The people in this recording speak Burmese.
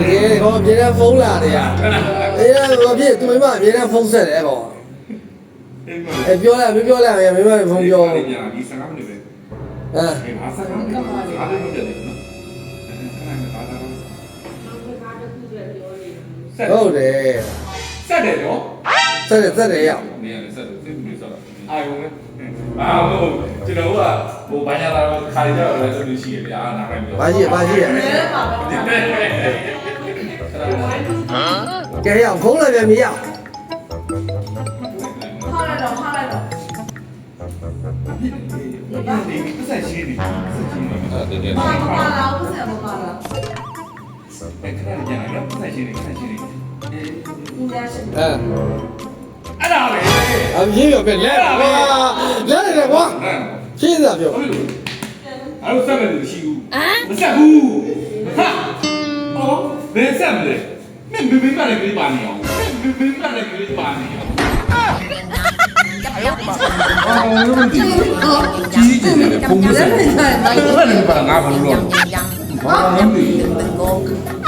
တကယ်ကောအမြဲတမ်းဖုန်းလာတယ်ဟာအေးဘာဖြစ်သူမိမအမြဲတမ်းဖုန်းဆက်တယ်ပေါ့အေးပြောလိုက်မပြောလိုက်မိမဖုန်းပြောဒီစကားမနေပဲအဲဘာစကားမနေပါဘူးဟုတ်တယ်ဆက်တယ်နော်ဆက်တယ်ဆက်တယ်ရအောင်နေရာဆက်တယ် 八戒，八戒。啊？对呀，红了变米呀。好来着，好来着。你你不在心里，不在心里。啊，对对。啊，不怕了，不在心里，不怕了。哎，看来你呀，不在心里，在心里。应该是。哎。 အမြင်ရပြန်လဲကွာလဲတယ်ကွာရှင်းစားပြောဟုတ်လို့အဲ့လိုဆက်မယ်လို့ရှိဘူးမဆက်ဘူးဟာအော်ဘယ်ဆက်မလဲမင်းဘယ်ဘယ်မှလည်းပြေးပါနေအောင်ဘယ်ဘယ်မှလည်းပြေးပါနေအောင်အော်လို့ဒီကြီးကြီးတယ်ပုံမဆက်ဘူးအဲ့ဒါလည်းပါငါဘာလို့လဲဘာလို့လဲ